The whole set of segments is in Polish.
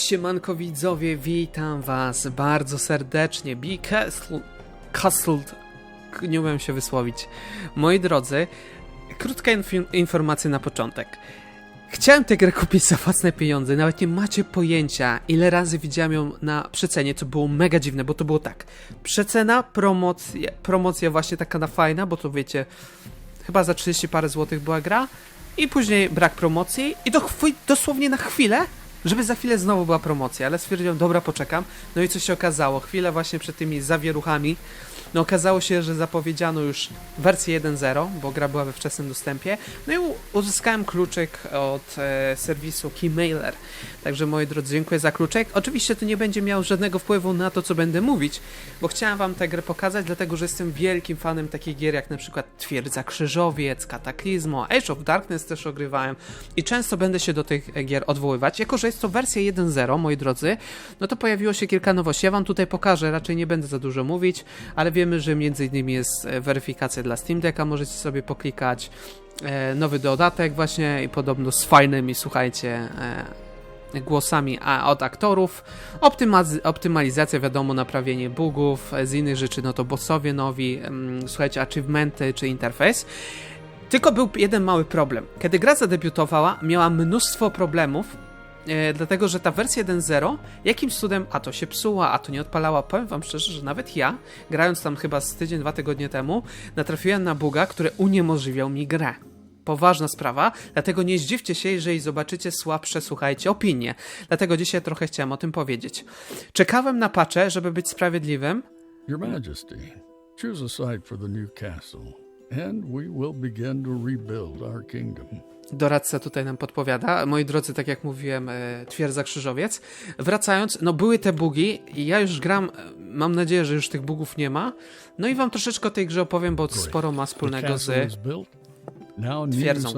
Siemanko widzowie, witam was bardzo serdecznie. Be Castle... Castled... Nie umiem się wysłowić. Moi drodzy, krótka inf- informacja na początek. Chciałem tę grę kupić za własne pieniądze, nawet nie macie pojęcia, ile razy widziałem ją na przecenie, co było mega dziwne, bo to było tak. Przecena, promocja, promocja właśnie taka na fajna, bo to wiecie, chyba za 30 parę złotych była gra, i później brak promocji, i do dosłownie na chwilę, żeby za chwilę znowu była promocja, ale stwierdziłem, dobra, poczekam. No i co się okazało? Chwilę właśnie przed tymi zawieruchami, no okazało się, że zapowiedziano już wersję 1.0, bo gra była we wczesnym dostępie. No i uzyskałem kluczyk od e, serwisu Keymailer. Także moi drodzy, dziękuję za kluczyk. Oczywiście to nie będzie miał żadnego wpływu na to, co będę mówić, bo chciałem wam tę grę pokazać, dlatego że jestem wielkim fanem takich gier jak na przykład Twierdza Krzyżowiec, Kataklizmo, Age of Darkness też ogrywałem i często będę się do tych e, gier odwoływać. Jako, że jest to wersja 1.0, moi drodzy, no to pojawiło się kilka nowości. Ja wam tutaj pokażę, raczej nie będę za dużo mówić, ale wiemy, że między innymi jest e, weryfikacja dla Steam Decka, możecie sobie poklikać. E, nowy dodatek właśnie i podobno z fajnymi, słuchajcie, e, głosami od aktorów. Optymalizacja, wiadomo, naprawienie bugów, z innych rzeczy, no to bossowie nowi, mm, słuchajcie, achievementy czy interfejs. Tylko był jeden mały problem. Kiedy gra zadebiutowała, miała mnóstwo problemów, e, dlatego że ta wersja 1.0 jakimś cudem a to się psuła, a to nie odpalała. Powiem wam szczerze, że nawet ja, grając tam chyba z tydzień, dwa tygodnie temu, natrafiłem na buga, który uniemożliwiał mi grę. Poważna sprawa, dlatego nie zdziwcie się, jeżeli zobaczycie słabsze, słuchajcie, opinie. Dlatego dzisiaj trochę chciałem o tym powiedzieć. Czekałem na pacze, żeby być sprawiedliwym, Your Majesty, choose a site for the new castle, and we will begin to rebuild our kingdom. Doradca tutaj nam podpowiada. Moi drodzy, tak jak mówiłem, e, twierdza krzyżowiec. Wracając, no były te bugi i ja już gram, e, mam nadzieję, że już tych bugów nie ma. No i wam troszeczkę o tej grze opowiem, bo sporo ma wspólnego z... twierdzą.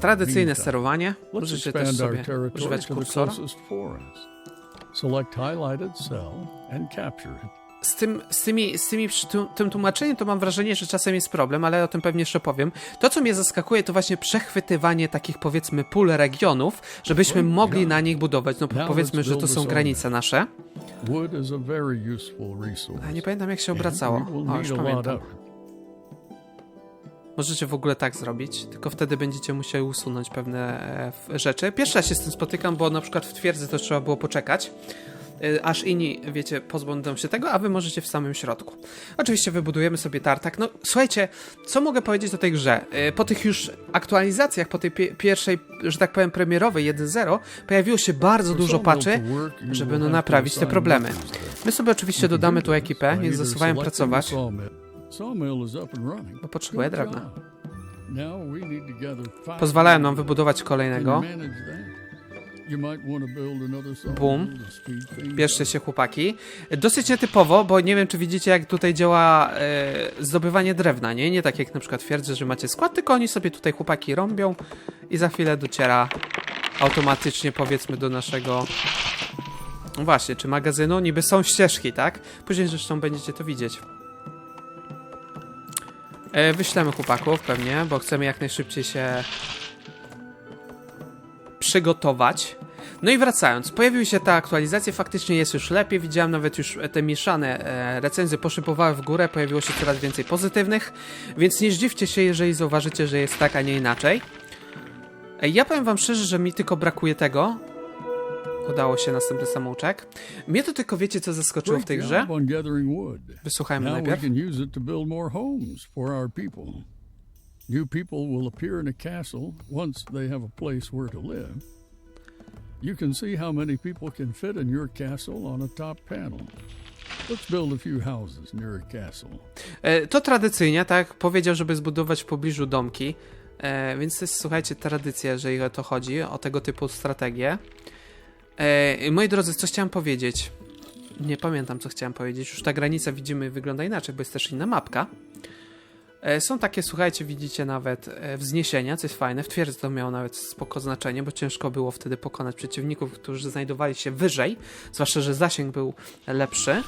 Tradycyjne sterowanie. Możecie też sobie używać kursora. Select highlighted cell and capture it. Z tym, z tymi, z tymi tym tłumaczeniem to mam wrażenie, że czasem jest problem, ale o tym pewnie jeszcze powiem. To, co mnie zaskakuje, to właśnie przechwytywanie takich, powiedzmy, pól regionów, żebyśmy mogli na nich budować. No powiedzmy, że to są granice nasze. A nie pamiętam, jak się obracało. O, już pamiętam. Możecie w ogóle tak zrobić, tylko wtedy będziecie musieli usunąć pewne e, rzeczy. Pierwszy raz się z tym spotykam, bo na przykład w twierdzy to trzeba było poczekać, aż inni, wiecie, pozbędą się tego, a wy możecie w samym środku. Oczywiście wybudujemy sobie tartak. No słuchajcie, co mogę powiedzieć o tej grze? E, Po tych już aktualizacjach, po tej pie- pierwszej, że tak powiem, premierowej 1.0, pojawiło się bardzo dużo patchy, żeby no naprawić te problemy. My sobie oczywiście dodamy tu ekipę, niech zasuwają pracować, bo potrzebuję drewna. Pozwalają nam wybudować kolejnego. Boom. Bierzcie się chłopaki. Dosyć nietypowo, bo nie wiem czy widzicie jak tutaj działa e, zdobywanie drewna, nie? Nie tak jak na przykład twierdzę, że macie skład, tylko oni sobie tutaj chłopaki rąbią i za chwilę dociera automatycznie powiedzmy do naszego no właśnie, czy magazynu? Niby są ścieżki, tak? Później zresztą będziecie to widzieć. E, wyślemy chłopaków pewnie, bo chcemy jak najszybciej się przygotować. No i wracając, pojawiły się te aktualizacje, faktycznie jest już lepiej, widziałem nawet już te mieszane e, recenzje poszybowały w górę, pojawiło się coraz więcej pozytywnych, więc nie zdziwcie się, jeżeli zauważycie, że jest tak, a nie inaczej. Ja powiem wam szczerze, że mi tylko brakuje tego. Udało się następny samouczek. Mnie to tylko wiecie, co zaskoczyło w tej grze? Wysłuchajmy najpierw. New people will appear in a castle once they have a place where to live. You can see how many people can fit in your castle on a top panel. Let's build a few houses near a castle. E, To tradycyjnie, tak? Powiedział, żeby zbudować w pobliżu domki. E, więc to jest, słuchajcie, tradycja, jeżeli o to chodzi, o tego typu strategię. E, moi drodzy, co chciałem powiedzieć? Nie pamiętam, co chciałem powiedzieć. Już ta granica, widzimy, wygląda inaczej, bo jest też inna mapka. E, są takie, słuchajcie, widzicie nawet e, wzniesienia, co jest fajne. W twierdzy to miało nawet spoko znaczenie, bo ciężko było wtedy pokonać przeciwników, którzy znajdowali się wyżej. Zwłaszcza, że zasięg był lepszy.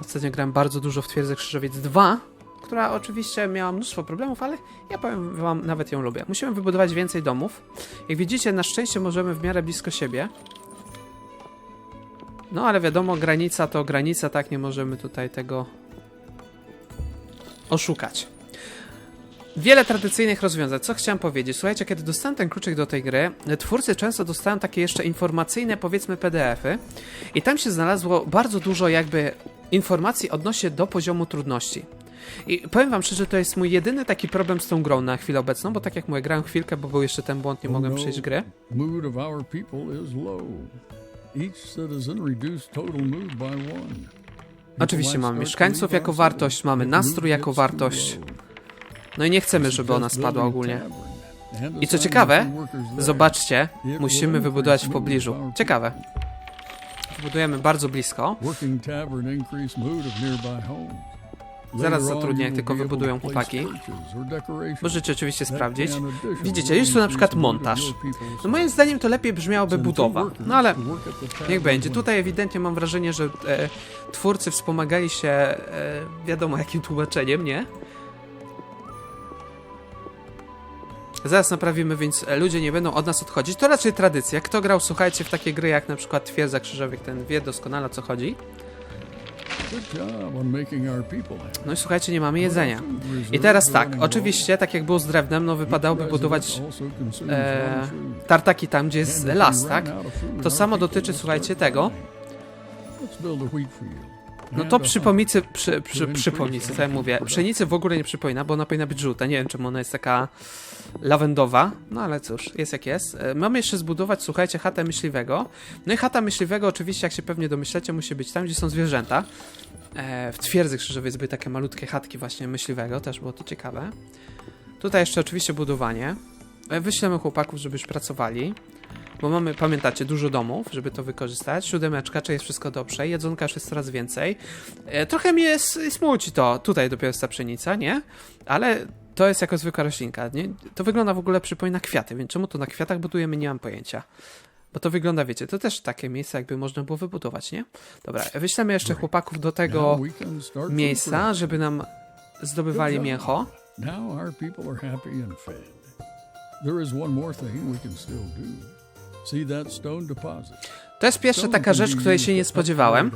Ostatnio grałem bardzo dużo w Twierdzę Krzyżowiec 2, która oczywiście miała mnóstwo problemów, ale ja powiem wam, nawet ją lubię. Musimy wybudować więcej domów. Jak widzicie, na szczęście możemy w miarę blisko siebie. No, ale wiadomo, granica to granica, tak, nie możemy tutaj tego oszukać. Wiele tradycyjnych rozwiązań. Co chciałem powiedzieć? Słuchajcie, kiedy dostałem ten kluczyk do tej gry, twórcy często dostają takie jeszcze informacyjne, powiedzmy, PDF-y i tam się znalazło bardzo dużo jakby informacji odnośnie do poziomu trudności. I powiem wam szczerze, to jest mój jedyny taki problem z tą grą na chwilę obecną, bo tak jak mówię, grałem chwilkę, bo był jeszcze ten błąd, nie mogłem przejść gry. Mood of our people is low. Each citizen reduced total mood by one. Oczywiście mamy mieszkańców jako wartość, mamy nastrój jako wartość. No i nie chcemy, żeby ona spadła ogólnie. I co ciekawe, zobaczcie, musimy wybudować w pobliżu. Ciekawe. Budujemy bardzo blisko. Zaraz zatrudnię, jak tylko wybudują chłopaki. Możecie oczywiście sprawdzić. Widzicie, jest tu na przykład montaż. No moim zdaniem to lepiej brzmiałoby budowa. No ale niech będzie. Tutaj ewidentnie mam wrażenie, że e, twórcy wspomagali się e, wiadomo jakim tłumaczeniem, nie? Zaraz naprawimy, więc e, ludzie nie będą od nas odchodzić. To raczej tradycja. Kto grał, słuchajcie, w takie gry jak na przykład Twierdza Krzyżowych, ten wie doskonale o co chodzi. No i słuchajcie, nie mamy jedzenia. I teraz tak, oczywiście, tak jak było z drewnem, no wypadałoby budować e, tartaki tam, gdzie jest las, tak? To samo dotyczy, słuchajcie, tego. No to a przy farm. pomicy, przy, przy, przy pomicy, co ja mówię. Pszenicy w ogóle nie przypomina, bo ona powinna być żółta. Nie wiem, czemu ona jest taka lawendowa. No ale cóż, jest jak jest. E, Mamy jeszcze zbudować, słuchajcie, chatę myśliwego. No i chata myśliwego, oczywiście, jak się pewnie domyślacie, musi być tam, gdzie są zwierzęta. E, w twierdzy krzyżowej były takie malutkie chatki właśnie myśliwego, też było to ciekawe. Tutaj jeszcze oczywiście budowanie. E, Wyślemy chłopaków, żeby już pracowali. Bo mamy, pamiętacie, dużo domów, żeby to wykorzystać. Siódemeczka, czy jest wszystko dobrze. Jedzonka już jest coraz więcej. E, trochę mnie s- smuci to. Tutaj dopiero jest ta pszenica, nie? Ale to jest jako zwykła roślinka, nie? To wygląda w ogóle przypomina kwiaty, więc czemu to na kwiatach budujemy, nie mam pojęcia. Bo to wygląda, wiecie, to też takie miejsce, jakby można było wybudować, nie? Dobra, wyślemy jeszcze chłopaków do tego miejsca, żeby nam zdobywali mięcho. Now our people are happy and fed. There is one more thing we can still do. To jest pierwsza taka rzecz, której się nie spodziewałem.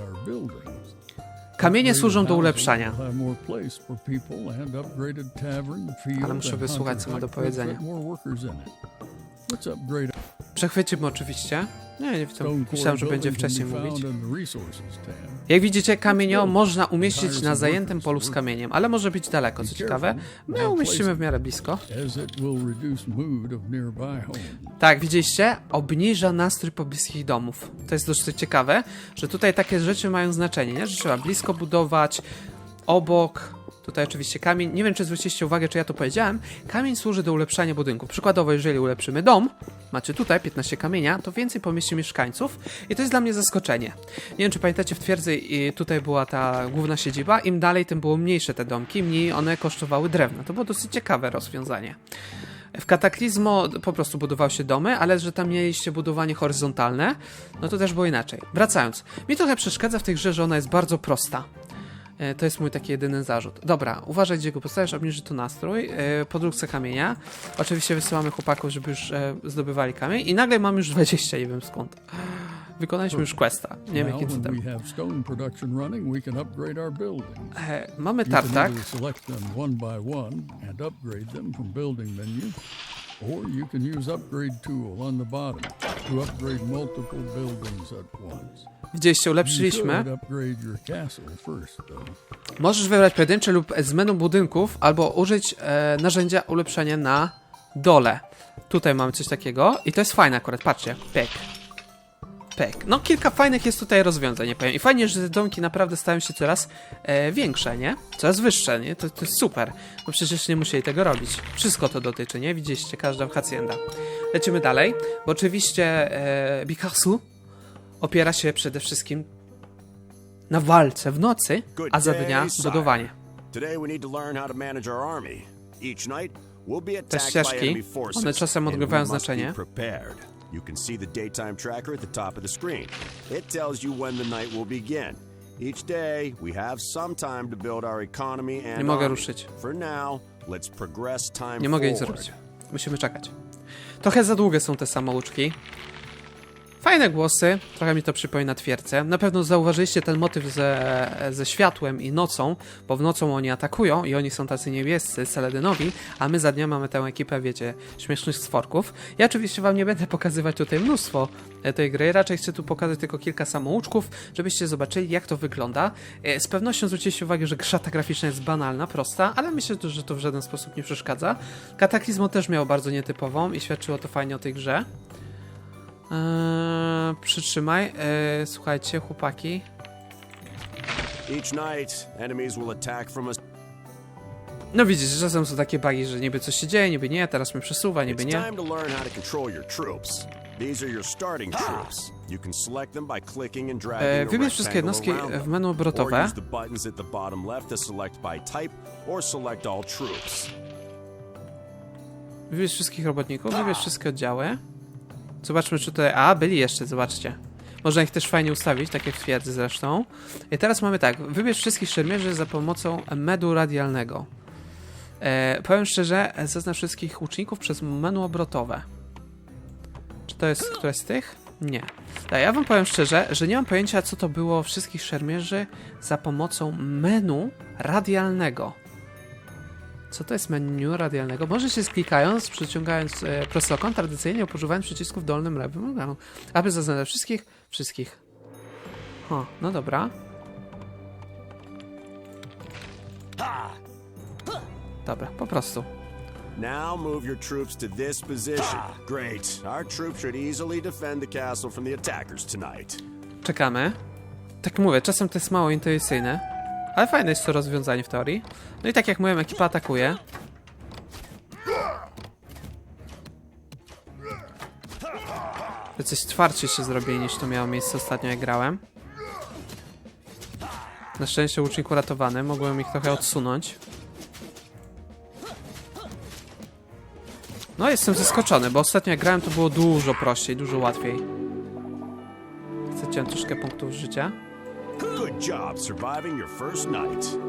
Kamienie służą do ulepszania. Ale muszę wysłuchać, co ma do powiedzenia. Przechwycimy oczywiście. Nie, nie, stone myślałem, że będzie wcześniej mówić. Jak widzicie, kamienio można umieścić na zajętym polu z kamieniem, ale może być daleko, co ciekawe. My umieścimy w miarę blisko. Tak, widzieliście? Obniża nastrój pobliskich domów. To jest dosyć ciekawe, że tutaj takie rzeczy mają znaczenie, nie? Że trzeba blisko budować, obok. Tutaj oczywiście kamień. Nie wiem, czy zwróciliście uwagę, czy ja to powiedziałem. Kamień służy do ulepszania budynku. Przykładowo, jeżeli ulepszymy dom, macie tutaj 15 kamienia, to więcej pomieści mieszkańców i to jest dla mnie zaskoczenie. Nie wiem, czy pamiętacie, w twierdzy tutaj była ta główna siedziba. Im dalej, tym było mniejsze te domki, mniej one kosztowały drewna. To było dosyć ciekawe rozwiązanie. W Kataklizmo po prostu budowały się domy, ale że tam mieliście budowanie horyzontalne, no to też było inaczej. Wracając, mi trochę przeszkadza w tej grze, że ona jest bardzo prosta. E, To jest mój taki jedyny zarzut. Dobra, uważaj, gdzie go postawisz, obniży tu nastrój. E, Podróbce kamienia. Oczywiście wysyłamy chłopaków, żeby już e, zdobywali kamień. I nagle mam już 20, nie wiem skąd. Wykonaliśmy już questa. Nie wiem when cudem. E, Mamy tartak. or you can use upgrade tool on the bottom to upgrade multiple buildings at once. Widzieliście, You ulepszyliśmy. Możesz wybrać pojedyncze lub z menu budynków, albo użyć e, narzędzia ulepszenia na dole. Tutaj mamy coś takiego i to jest fajne akurat, patrzcie. Pek. Pek. No kilka fajnych jest tutaj rozwiązań, nie powiem. I fajnie, że te domki naprawdę stają się coraz e, większe, nie? Coraz wyższe, nie? To, to jest super. Bo przecież nie musieli tego robić. Wszystko to dotyczy, nie? Widzieliście, każda hacienda. Lecimy dalej, bo oczywiście e, opiera się przede wszystkim na walce w nocy, a za dnia budowanie. Te ścieżki, one czasem odgrywają znaczenie. You can see the daytime tracker at the top of the screen. It tells you when the night will begin. Each day, we have some time to build our economy and Nie mogę ruszyć. For now, let's progress time Nie mogę nic zrobić. Musimy czekać. Trochę za długie są te samouczki. Fajne głosy, trochę mi to przypomina twierdzę. Na pewno zauważyliście ten motyw ze, ze światłem i nocą, bo w nocą oni atakują i oni są tacy niebiescy, Seledynowi, a my za dnia mamy tę ekipę, wiecie, śmiesznych stworków. Ja oczywiście wam nie będę pokazywać tutaj mnóstwo e, tej gry, raczej chcę tu pokazać tylko kilka samouczków, żebyście zobaczyli jak to wygląda. E, Z pewnością zwróciliście uwagę, że grzata graficzna jest banalna, prosta, ale myślę, że to w żaden sposób nie przeszkadza. Kataklizmo też miało bardzo nietypową i świadczyło to fajnie o tej grze. Eee, przytrzymaj. Eee, słuchajcie, chłopaki. Each night, enemies will attack from a No widzisz, czasem są takie bugi, że niby coś się dzieje, niby nie, teraz mnie przesuwa, niby It's nie. time to learn how to control your troops. These are your starting troops. You can select them by clicking and dragging E, a wybierz wszystkie rectangle jednostki around w menu Or obrotowe. use the buttons at the bottom left to select by type or select all troops. Wybierz wszystkich robotników, wybierz wszystkie oddziały. Zobaczmy, czy tutaj... A, byli jeszcze, zobaczcie. Można ich też fajnie ustawić, tak jak w twierdzy zresztą. I teraz mamy tak, wybierz wszystkich szermierzy za pomocą medu radialnego. E, powiem szczerze, zaznacz wszystkich łuczników przez menu obrotowe. Czy to jest któreś z tych? Nie. A ja wam powiem szczerze, że nie mam pojęcia, co to było wszystkich szermierzy za pomocą menu radialnego. Co to jest menu radialnego? Może się sklikając, przyciągając e, prostokąt, tradycyjnie używając przycisków dolnym lewym, no, aby zaznaczyć wszystkich, wszystkich. O, no dobra. Dobra, po prostu. Now move your troops to this position. Great. Our troops should easily defend the castle from the attackers tonight. Czekamy. Tak mówię, czasem to jest mało intuicyjne, ale fajne jest to rozwiązanie w teorii. No i tak jak mówiłem, ekipa atakuje. Coś twardsi się zrobili niż to miało miejsce ostatnio jak grałem. Na szczęście łucznik uratowany, mogłem ich trochę odsunąć. No jestem zaskoczony, bo ostatnio jak grałem to było dużo prościej, dużo łatwiej. Straciłem troszkę punktów życia.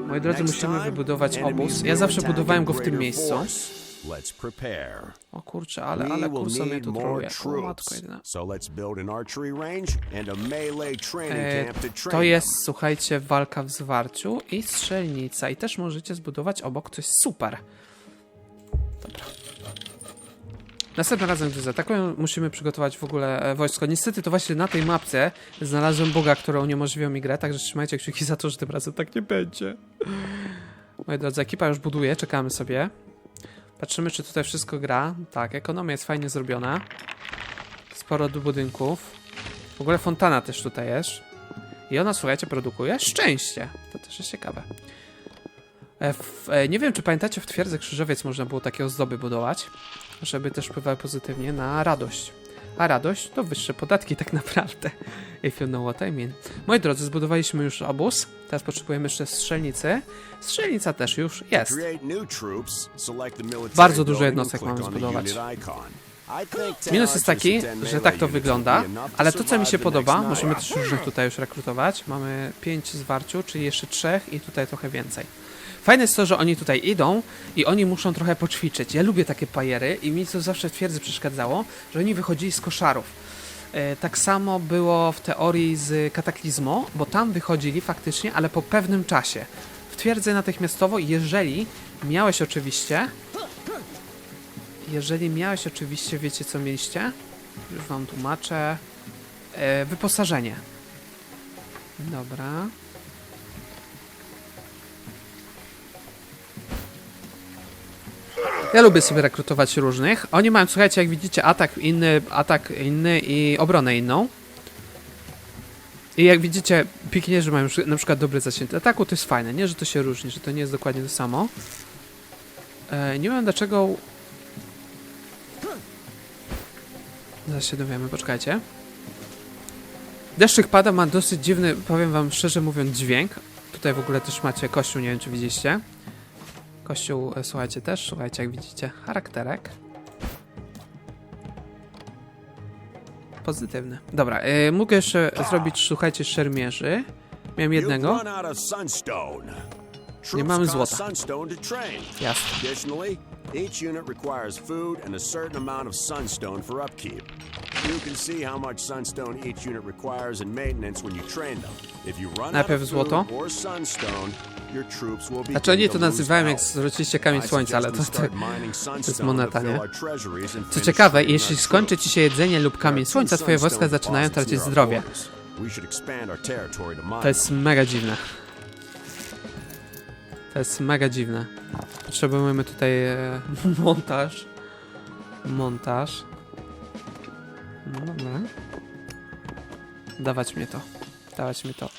Moi drodzy, musimy wybudować obóz. Ja zawsze budowałem go w tym miejscu. force. Let's prepare. O kurczę, ale, ale kursa mnie tu troluje. Matko jedyna. E, to jest, słuchajcie, walka w zwarciu i strzelnica. I też możecie zbudować obok coś super. Następnym razem, gdy zaatakują, musimy przygotować w ogóle e, wojsko. Niestety to właśnie na tej mapce znalazłem Boga, który uniemożliwił mi grę, także trzymajcie kciuki za to, że tym razem tak nie będzie. Moi drodzy, ekipa już buduje, czekamy sobie. Patrzymy, czy tutaj wszystko gra. Tak, ekonomia jest fajnie zrobiona. Sporo do budynków. W ogóle fontana też tutaj jest. I ona, słuchajcie, produkuje szczęście. To też jest ciekawe. E, w, e, nie wiem, czy pamiętacie, w twierdzy Krzyżowiec można było takie ozdoby budować, żeby też wpływały pozytywnie na radość. A radość to wyższe podatki tak naprawdę. If you know what I mean. Moi drodzy, zbudowaliśmy już obóz. Teraz potrzebujemy jeszcze strzelnicy. Strzelnica też już jest. Bardzo dużo jednostek mamy zbudować. unit icon. I think 10 Minus jest taki, archers and 10 że tak to wygląda, ale to co mi się podoba, możemy też różnych tutaj już rekrutować. Mamy 5 zwarciu, czyli jeszcze 3 i tutaj trochę więcej. Fajne jest to, że oni tutaj idą i oni muszą trochę poćwiczyć. Ja lubię takie pajery i mi to zawsze w przeszkadzało, że oni wychodzili z koszarów. E, Tak samo było w teorii z Kataklizmo, bo tam wychodzili faktycznie, ale po pewnym czasie. W twierdzy natychmiastowo, jeżeli miałeś oczywiście jeżeli miałeś oczywiście, wiecie co mieliście? Już wam tłumaczę. E, wyposażenie. Dobra. Ja lubię sobie rekrutować różnych. Oni mają, słuchajcie, jak widzicie, atak inny, atak inny i obronę inną. I jak widzicie, pikinierzy mają na przykład dobry zasięg ataku, to jest fajne, nie? Że to się różni, że to nie jest dokładnie to samo. E, nie wiem dlaczego Zaraz się dowiemy, poczekajcie. Deszczyk pada, ma dosyć dziwny, powiem wam szczerze mówiąc, dźwięk. Tutaj w ogóle też macie kościół, nie wiem czy widzieliście. Kościół, e, słuchajcie też, słuchajcie jak widzicie, charakterek. Pozytywny. Dobra, y, mogę jeszcze zrobić, słuchajcie, szermierzy. Miałem jednego. Nie mamy złota. Jasne. Additionally, each unit requires food and a certain amount of sunstone for upkeep. You can see how much sunstone each unit requires in maintenance when you train them. If you run out Najpierw of złoto. food or sunstone, your troops will begin Znaczy oni to nazywają jak zwróciliście kamień słońca, ale to, to, to jest moneta, nie? Co ciekawe, jeśli skończy ci się jedzenie lub kamień słońca, twoje wojska zaczynają tracić zdrowie. To jest mega dziwne. To jest mega dziwne. Potrzebujemy tutaj e, montaż. Montaż. No dobra. Dawać mnie to. Dawać mi to.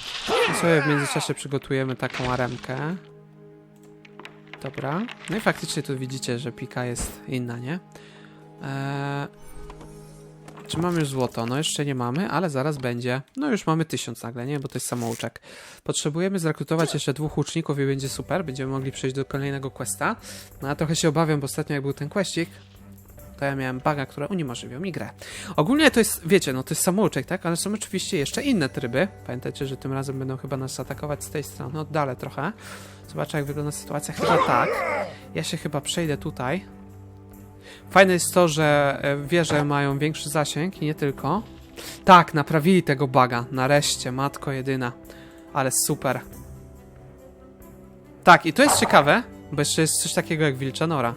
I sobie w międzyczasie przygotujemy taką aremkę. Dobra. No i faktycznie tu widzicie, że pika jest inna, nie? Eee, czy mamy już złoto? No jeszcze nie mamy, ale zaraz będzie. No już mamy tysiąc nagle, nie? Bo to jest samouczek. Potrzebujemy zrekrutować jeszcze dwóch łuczników i będzie super. Będziemy mogli przejść do kolejnego questa. No a trochę się obawiam, bo ostatnio jak był ten questik, to ja miałem baga, które uniemożliwią mi grę. Ogólnie to jest, wiecie, no to jest samouczek, tak? Ale są oczywiście jeszcze inne tryby. Pamiętajcie, że tym razem będą chyba nas atakować z tej strony. Oddalę trochę. Zobaczę jak wygląda sytuacja. Chyba tak. Ja się chyba przejdę tutaj. Fajne jest to, że e, wieże mają większy zasięg i nie tylko. Tak, naprawili tego baga. Nareszcie, matko jedyna. Ale super. Tak, i to jest ciekawe, bo jeszcze jest coś takiego jak Wilcza Nora.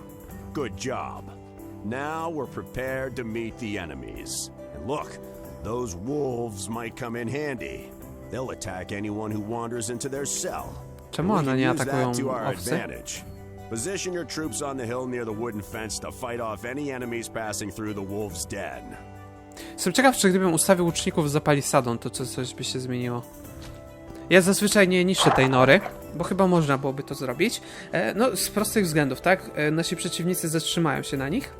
Good job. Now we're prepared to meet the enemies. And look, those wolves might come in handy. They'll attack anyone who wanders into their cell. Czemu one nie atakują that Position your troops on the hill near the wooden fence to fight off any enemies passing through the wolves' den. Jestem ciekaw, czy gdybym ustawił łuczników za palisadą, to co, coś by się zmieniło. Ja zazwyczaj nie niszczę tej nory, bo chyba można byłoby to zrobić. E, no, z prostych względów, tak? E, nasi przeciwnicy zatrzymają się na nich.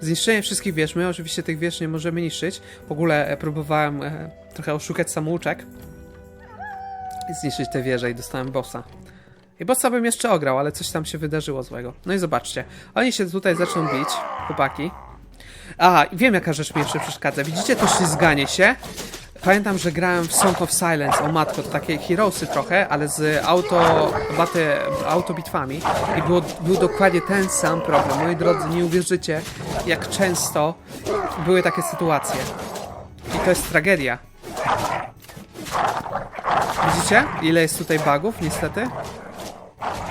Zniszczenie wszystkich wież. My oczywiście tych wież nie możemy niszczyć. W ogóle e, próbowałem e, trochę oszukać samouczek zniszczyć te wieże i dostałem bossa. I bossa bym jeszcze ograł, ale coś tam się wydarzyło złego. No i zobaczcie. Oni się tutaj zaczną bić, chłopaki. A, wiem jaka rzecz mi jeszcze przeszkadza. Widzicie to ślizganie się? Pamiętam, że grałem w Song of Silence, o matko, to takie Heroesy trochę, ale z auto, baty, autobitwami i było, był dokładnie ten sam problem. Moi drodzy, nie uwierzycie, jak często były takie sytuacje. I to jest tragedia. Widzicie, ile jest tutaj bugów, niestety?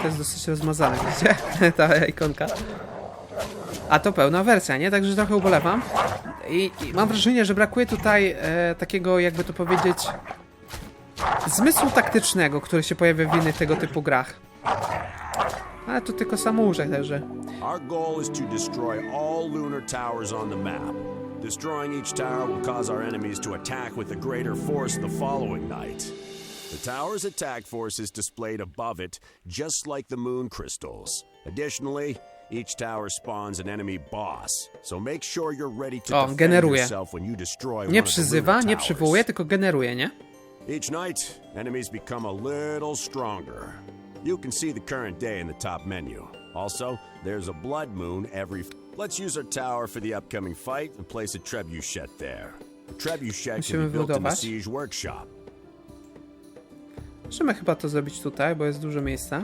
To jest dosyć rozmazane, widzicie? Ta ikonka. A to pełna wersja, nie? Także trochę ubolewam. I, i mam wrażenie, że brakuje tutaj e, takiego, jakby to powiedzieć, zmysłu taktycznego, który się pojawia w innych tego typu grach. Ale to tylko samouczek, także. Our goal is to destroy all lunar towers on the map. Destroying each tower will cause our enemies to attack with a greater force the following night. The tower's attack force is displayed above it, just like the moon crystals. Additionally, each tower spawns an enemy boss, so make sure you're ready to oh, O, generuje. yourself when you destroy one Nie of the przyzywa, nie przywołuje, tylko generuje, nie? Each night, enemies become a little stronger. You can see the current day in the top menu. Also, there's a blood moon every. Let's use our tower for the upcoming fight and place a trebuchet there. The trebuchet Musimy can be built in the siege workshop. Możemy chyba to zrobić tutaj, bo jest dużo miejsca.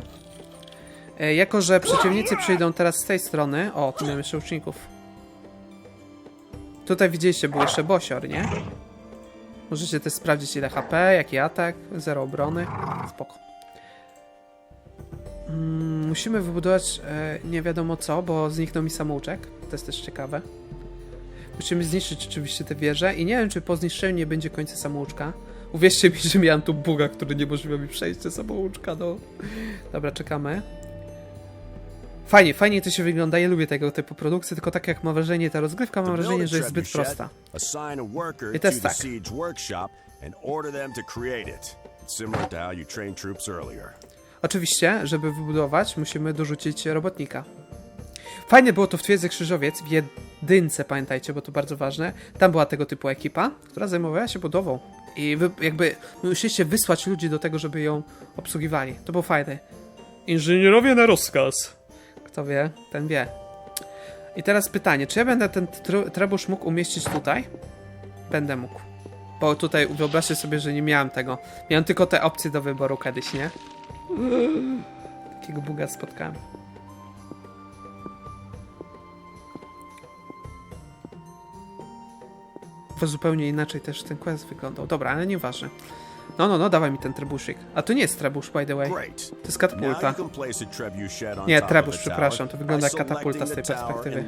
E, jako, że przeciwnicy przyjdą teraz z tej strony... O, tu mamy jeszcze łuczników. Tutaj widzieliście, był jeszcze bosior, nie? Możecie też sprawdzić ile HP, jaki atak, zero obrony. Spoko. Mm, musimy wybudować e, nie wiadomo co, bo zniknął mi samouczek. To jest też ciekawe. Musimy zniszczyć oczywiście te wieże i nie wiem, czy po zniszczeniu nie będzie końca samouczka. Uwierzcie mi, że miałem tu buga, który niemożliwia mi przejść te samouczka, no. Dobra, czekamy. Fajnie, fajnie to się wygląda, ja lubię tego typu produkcje, tylko tak jak mam wrażenie, ta rozgrywka mam wrażenie, że jest zbyt prosta. I to jest tak. Oczywiście, żeby wybudować, musimy dorzucić robotnika. Fajne było to w Twierdzy Krzyżowiec, w jedynce, pamiętajcie, bo to bardzo ważne. Tam była tego typu ekipa, która zajmowała się budową. I wy, jakby musieliście wysłać ludzi do tego, żeby ją obsługiwali. To było fajne. Inżynierowie na rozkaz. Kto wie, ten wie. I teraz pytanie, czy ja będę ten tr- trebusz mógł umieścić tutaj? Będę mógł. Bo tutaj wyobraźcie sobie, że nie miałem tego. Miałem tylko te opcje do wyboru kiedyś, nie? Takiego buga spotkałem. To zupełnie inaczej też ten quest wyglądał. Dobra, ale nieważne. No, no, no, dawaj mi ten trebuszyk. A to nie jest trebusz, by the way. To jest katapulta. Nie, trebusz, przepraszam, to wygląda jak katapulta z tej perspektywy.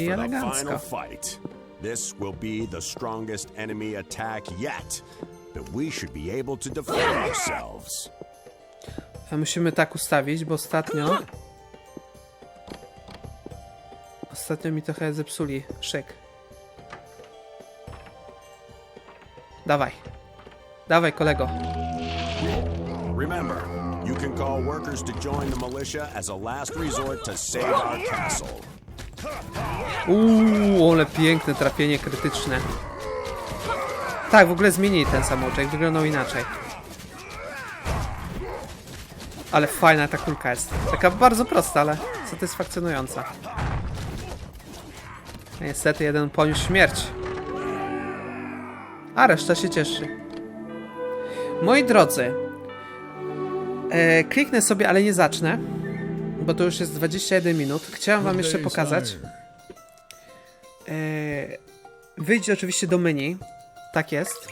I elegancko. final fight. This will be the strongest enemy attack yet, but we should be able to defend ourselves. A musimy tak ustawić, bo ostatnio... Ostatnio mi trochę zepsuli szyk. Dawaj. Dawaj, kolego. Remember, you can call workers to join the militia as a last resort to save our castle. Uuu, ale piękne trafienie krytyczne. Tak, w ogóle zmienili ten samouczek, wyglądał inaczej. Ale fajna ta kulka jest. Taka bardzo prosta, ale satysfakcjonująca. Niestety jeden poniósł śmierć. A reszta się cieszy. Moi drodzy, e, kliknę sobie, ale nie zacznę, bo to już jest 21 minut. Chciałem wam jeszcze pokazać. Eee, wyjdź oczywiście do menu. Tak jest.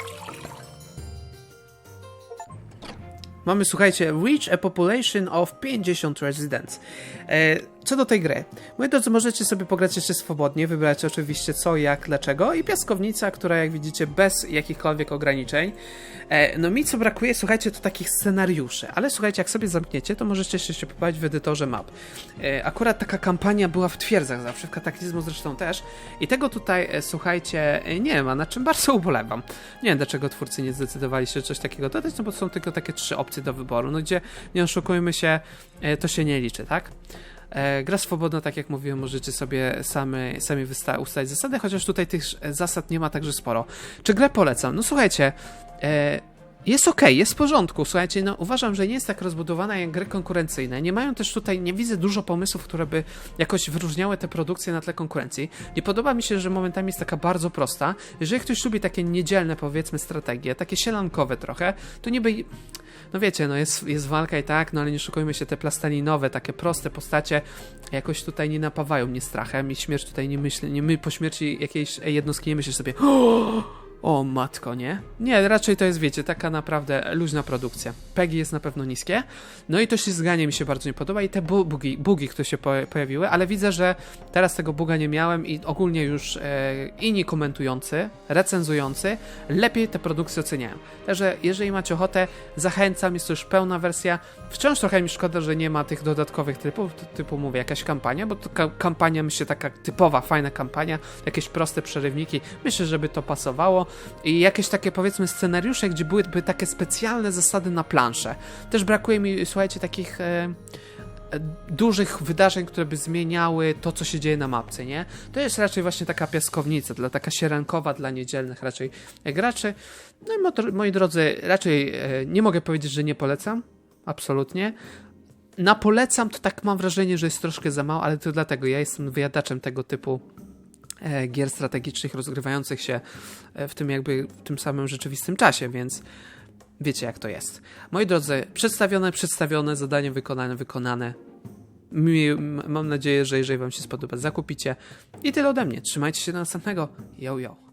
Mamy, słuchajcie, reach a population of 50 residents. Eee, co do tej gry. Moi drodzy, możecie sobie pograć jeszcze swobodnie, wybrać oczywiście co, jak, dlaczego. I piaskownica, która jak widzicie bez jakichkolwiek ograniczeń. Eee, no mi co brakuje, słuchajcie, to takich scenariuszy. Ale słuchajcie, jak sobie zamkniecie, to możecie jeszcze się pobawić w edytorze map. Eee, akurat taka kampania była w twierdzach zawsze, w kataklizmu zresztą też. I tego tutaj, e, słuchajcie, e, nie ma, na czym bardzo ubolewam. Nie wiem, dlaczego twórcy nie zdecydowali się coś takiego dodać, no bo są tylko takie trzy opcje do wyboru, no gdzie, nie oszukujmy się, e, to się nie liczy, tak? E, gra swobodna, tak jak mówiłem, możecie sobie sami, sami ustalić zasady, chociaż tutaj tych e, zasad nie ma także sporo. Czy grę polecam? No słuchajcie, e, jest okej, jest w porządku. Słuchajcie, no uważam, że nie jest tak rozbudowana jak gry konkurencyjne. Nie mają też tutaj, nie widzę dużo pomysłów, które by jakoś wyróżniały te produkcje na tle konkurencji. Nie podoba mi się, że momentami jest taka bardzo prosta. Jeżeli ktoś lubi takie niedzielne, powiedzmy, strategie, takie sielankowe trochę, to niby no wiecie, no jest, jest walka i tak, no ale nie szukujmy się, te plastelinowe, takie proste postacie jakoś tutaj nie napawają mnie strachem i śmierć tutaj nie myślę, nie my po śmierci jakiejś jednostki nie myślisz sobie o matko, nie? Nie, raczej to jest, wiecie, taka naprawdę luźna produkcja. Pegi jest na pewno niskie. No i to ślizganie mi się bardzo nie podoba i te bu- bugi, bugi które się po- pojawiły, ale widzę, że teraz tego buga nie miałem i ogólnie już e, inni komentujący, recenzujący lepiej te produkcje oceniają. Także jeżeli macie ochotę, zachęcam, jest to już pełna wersja. Wciąż trochę mi szkoda, że nie ma tych dodatkowych typów, ty- typu mówię, jakaś kampania, bo to ka- kampania, myślę, taka typowa, fajna kampania, jakieś proste przerywniki, myślę, żeby to pasowało i jakieś takie, powiedzmy, scenariusze, gdzie byłyby takie specjalne zasady na planszę. Też brakuje mi, słuchajcie, takich... E, e, dużych wydarzeń, które by zmieniały to, co się dzieje na mapce, nie? To jest raczej właśnie taka piaskownica, dla, taka sierankowa dla niedzielnych raczej graczy. No i mo- moi drodzy, raczej e, nie mogę powiedzieć, że nie polecam, absolutnie. Na polecam to tak mam wrażenie, że jest troszkę za mało, ale to dlatego ja jestem wyjadaczem tego typu e, gier strategicznych rozgrywających się e, w tym jakby w tym samym rzeczywistym czasie, więc wiecie jak to jest. Moi drodzy, przedstawione, przedstawione, zadanie wykonane, wykonane. Mam nadzieję, że jeżeli wam się spodoba, zakupicie. I tyle ode mnie. Trzymajcie się do następnego. Yo, yo.